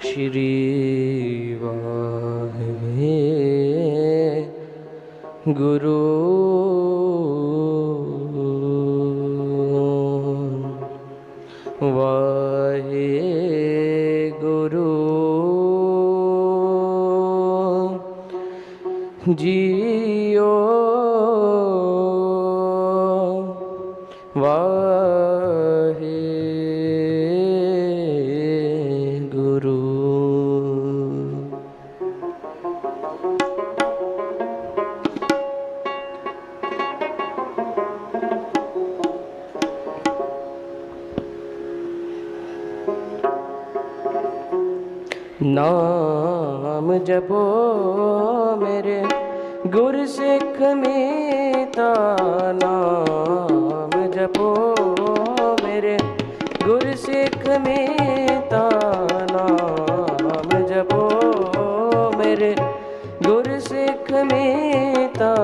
ਸ਼੍ਰੀ ਵਾਹਿਗੁਰੂ ਵਾਹਿਗੁਰੂ ਜੀਓ ਨਾਮ ਜਪੋ ਮੇਰੇ ਗੁਰ ਸਿੱਖ ਮੀਤਾ, ਨਾਮ ਜਪੋ ਮੇਰੇ ਗੁਰ ਸਿੱਖ ਮੀਤਾ, ਨਾਮ ਜਪੋ ਮੇਰੇ ਗੁਰ ਸਿੱਖ ਮੀਤਾ।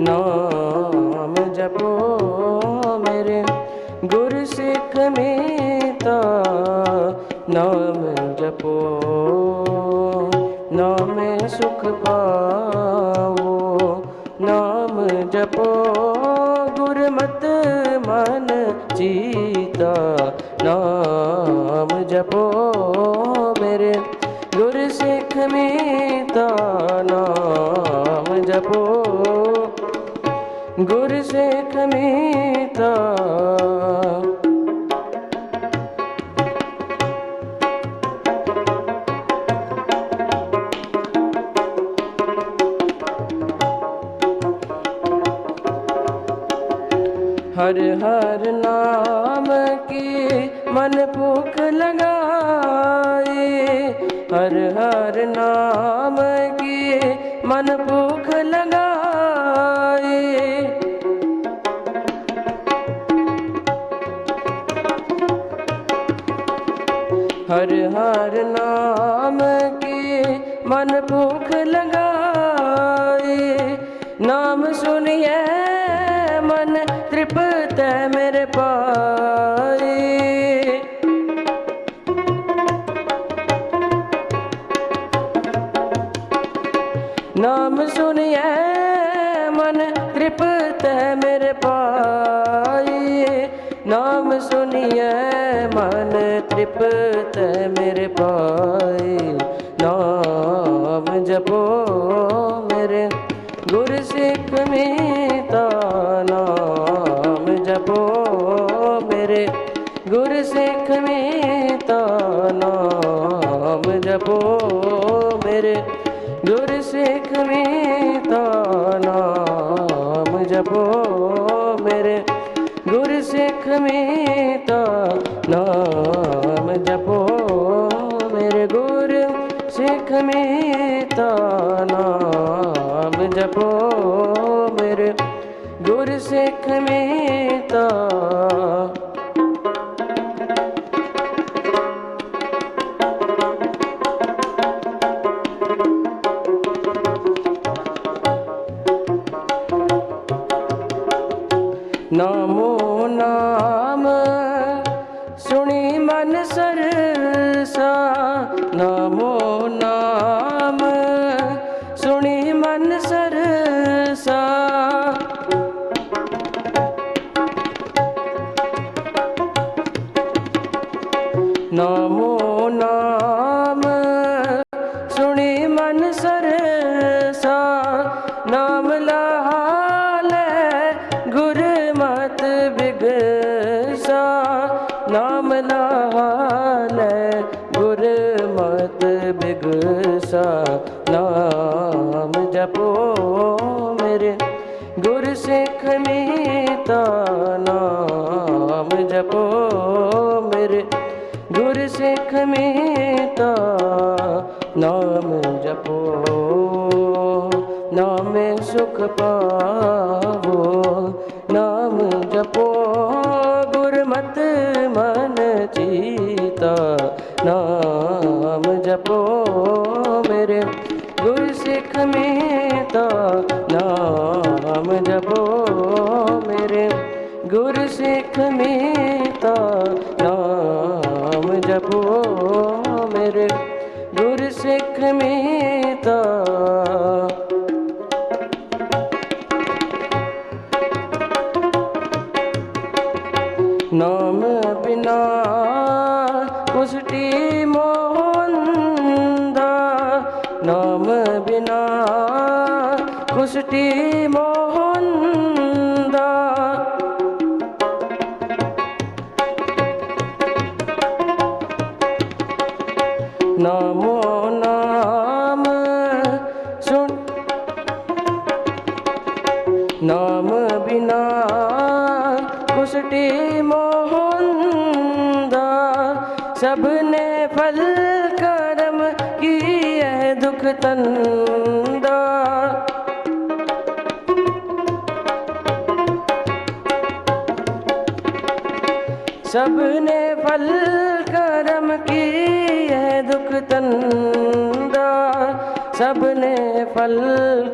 ਨਾਮ ਜਪੋ ਗੁਰਮਤਿ ਮਨ ਜੀਤਾ ਨਾਮ ਜਪੋ ਮੇਰੇ। ਗੁਰ ਸਿੱਖ ਮੀਤਾ ਨਾਮ ਜਪੋ। ਗੁਰ ਸਿੱਖ ਮੀਤਾ ਹਰ ਹਰ ਨਾਮ ਕੀ ਮਨ ਭੁਖ ਲਗਾਏ? ਹਰ ਹਰ ਨਾਮ ਕੀ ਮਨ ਭੁਖ ਲਗਾਏ? ਹਰ ਹਰ ਨਾਮ ਕੀ ਮਨ ਭੁਖ ਲਗਾਏ? ਨਾਮ ਸੁਣੀਏ ਮਨ ਕਿਰਪਤ ਹੈ ਮੇਰੇ ਪਾਈ ਨਾਮ ਸੁਣਿਐ ਮਨ, ਤ੍ਰਿਪਤ ਮੇਰੇ ਪਾਈ ਨਾਮ ਸੁਣਿਐ ਮਨ, ਤ੍ਰਿਪਤ ਮੇਰੇ ਪਾਈ ਨਾਮ ਜਪੋ ਮੇਰੇ ਗੁਰ ਸਿੱਖ ਮੀਤਾ ਨਾਮ। ਗੁਰ ਸਿੱਖ ਮੇ ਤਾਂ ਨਾਮ ਜਪੋ ਮੇਰੇ। ਗੁਰ ਸਿੱਖ ਮੇ ਤਾਂ ਨਾਮ ਜਪੋ ਮੇਰੇ। ਗੁਰ ਸਿੱਖ ਮੇ ਤਾਂ ਨਾਮ ਜਪੋ ਮੇਰੇ। ਗੁਰ ਸਿੱਖ ਮੇ ਤਾਂ ਨਾਮ ਜਪੋ ਮੇਰੇ। ਗੁਰ ਸਿੱਖ ਮੇ ਤਾਂ ਨਾਮੋ ਨਾਮ ਸੁਣੀ ਮਨ ਸਰਸਾ। ਨਾਮੋ ਨਾਮ ਸੁਣੀ ਮਨ ਸਰਸਾ। ਨਾਮੋ ਗੁਰਮਤ ਬਿਗਸਾ, ਨਾਮ ਜਪੋ ਮੇਰੇ। ਗੁਰ ਸਿੱਖ ਮੀਤਾ ਨਾਮ ਜਪੋ ਮੇਰੇ। ਗੁਰ ਸਿੱਖ ਮੀਤਾ ਨਾਮ ਜਪੋ। ਨਾਮੇ ਸੁਖ ਪਾਵੋ, ਨਾਮ ਜਪੋ ਨਾਮ ਜਪੋ ਮੇਰੇ ਗੁਰ ਸਿੱਖ ਮੀਤਾ ਨਾਮ ਜਪੋ ਮੇਰੇ ਗੁਰ ਸਿੱਖ ਮੀਤਾ ਨਾਮ ਜਪੋ ਮੇਰੇ ਗੁਰ ਸਿੱਖ ਮੀਤਾ ਨਾਮ ਬਿਨਾ ਕੁਸਟੀ ਮੋਹੰਦਾ ਨਾਮ ਬਿਨਾ ਕੁਸਟੀ ਮੋਹੰਦਾ ਨਾਮੋ ਨਾਮ ਸੁਣ। ਨਾਮ ਬਿਨਾ ਕੁਸਟੀ ਤੰਦਾ। ਸਭ ਨੇ ਫਲ ਕਰਮ ਕੀ ਹੈ ਦੁਖ ਤੰਦਾ। ਸਭ ਨੇ ਫਲ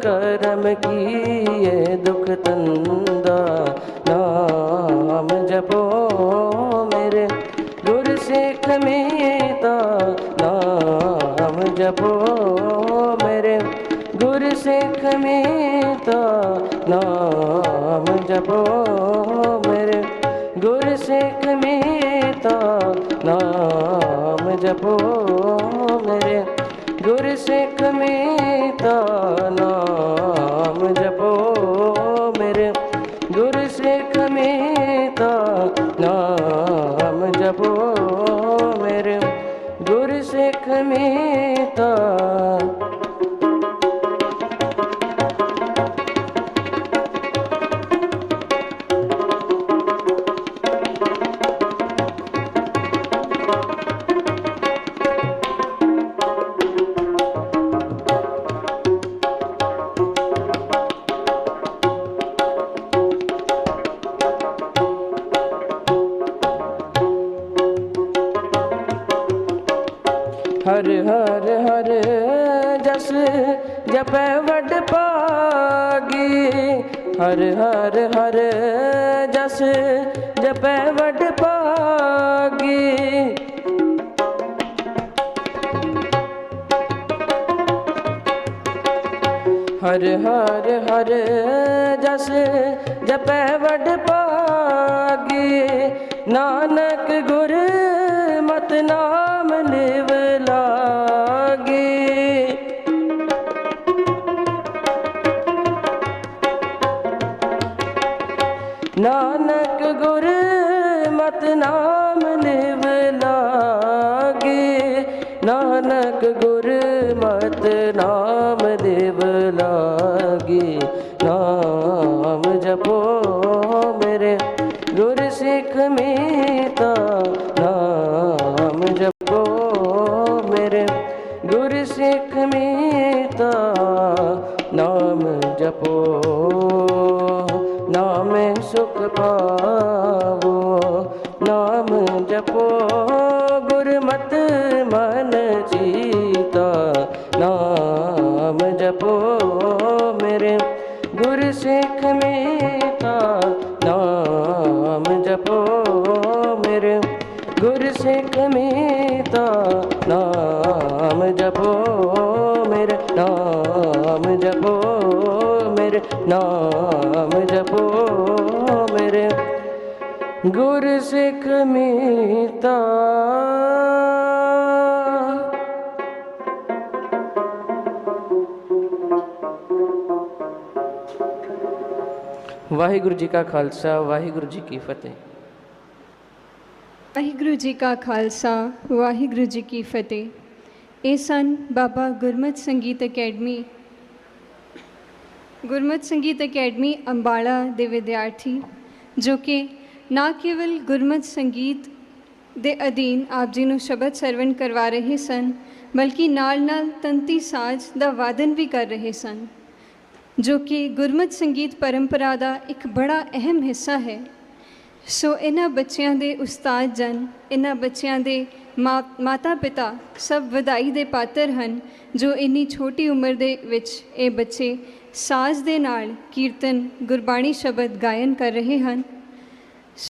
ਕਰਮ ਕੀ ਹੈ ਦੁਖ ਤੰਦਾ। ਜਪੋ ਮੇਰੇ ਗੁਰ ਸਿੱਖ ਮੀਤਾ ਨਾਮ ਜਪੋ ਮੇਰੇ ਗੁਰ ਸਿੱਖ ਮੀਤਾ ਨਾਮ ਜਪੋ ਮੇਰੇ ਗੁਰ ਸਿੱਖ ਮੀਤਾ ਹਰ ਹਰ ਹਰ ਹਰ ਜਸ ਜਪੈ ਵਡ ਪਾਗੀ ਹਰ ਹਰ ਹਰ ਜਸ ਜਪੈ ਵਡ ਪਾਗੀ ਨਾਨਕ ਗੁਰ ਮਤ ਨਾਮ ਨਿਵ ਮਤ ਨਾਮ ਦੇਵ ਲਾਗੇ, ਨਾਮ ਜਪੋ ਮੇਰੇ ਗੁਰ ਸਿੱਖ ਮੀਤਾ, ਨਾਮ ਜਪੋ ਮੇਰੇ ਗੁਰ ਸਿੱਖ ਮੀਤਾ, ਨਾਮ ਜਪੋ, ਨਾਮ ਸੁਖ ਪਾਵੋ, ਨਾਮ ਜਪੋ, ਗੁਰਮਤਿ ਮਨ ਜੀ ਨਾਮ ਜਪੋ ਮੇਰੇ ਗੁਰ ਸਿੱਖ ਮੀਤਾ, ਨਾਮ ਜਪੋ ਮੇਰੇ ਗੁਰ ਸਿੱਖ ਮੀਤਾ, ਨਾਮ ਜਪੋ ਮੇਰੇ, ਨਾਮ ਜਪੋ ਮੇਰੇ, ਨਾਮ ਜਪੋ ਮੇਰੇ ਗੁਰ ਸਿੱਖ ਮੀਤਾ। ਵਾਹਿਗੁਰੂ ਜੀ ਕਾ ਖਾਲਸਾ, ਵਾਹਿਗੁਰੂ ਜੀ ਕੀ ਫਤਿਹ। ਵਾਹਿਗੁਰੂ ਜੀ ਕਾ ਖਾਲਸਾ, ਵਾਹਿਗੁਰੂ ਜੀ ਕੀ ਫਤਿਹ। ਇਹ ਸਨ ਬਾਬਾ ਗੁਰਮਤ ਸੰਗੀਤ ਅਕੈਡਮੀ, ਗੁਰਮਤ ਸੰਗੀਤ ਅਕੈਡਮੀ ਅੰਬਾਲਾ ਦੇ ਵਿਦਿਆਰਥੀ, ਜੋ ਕਿ ਨਾ ਕੇਵਲ ਗੁਰਮਤ ਸੰਗੀਤ ਦੇ ਅਧੀਨ ਆਪ ਜੀ ਨੂੰ ਸ਼ਬਦ ਸਰਵਣ ਕਰਵਾ ਰਹੇ ਸਨ, ਬਲਕਿ ਨਾਲ-ਨਾਲ ਤੰਤੀ ਸਾਜ਼ ਦਾ ਵਾਦਨ ਵੀ ਕਰ ਰਹੇ ਸਨ। ਜੋ ਕਿ ਗੁਰਮਤ ਸੰਗੀਤ ਪਰੰਪਰਾ ਦਾ ਇੱਕ ਬੜਾ ਅਹਿਮ ਹਿੱਸਾ ਹੈ। ਸੋ ਇਹਨਾਂ ਬੱਚਿਆਂ ਦੇ ਉਸਤਾਦ ਜਨ, ਇਹਨਾਂ ਬੱਚਿਆਂ ਦੇ ਮਾਤਾ ਪਿਤਾ ਸਭ ਵਧਾਈ ਦੇ ਪਾਤਰ ਹਨ, ਜੋ ਇੰਨੀ ਛੋਟੀ ਉਮਰ ਦੇ ਵਿੱਚ ਇਹ ਬੱਚੇ ਸਾਜ਼ ਦੇ ਨਾਲ ਕੀਰਤਨ, ਗੁਰਬਾਣੀ ਸ਼ਬਦ ਗਾਇਨ ਕਰ ਰਹੇ ਹਨ।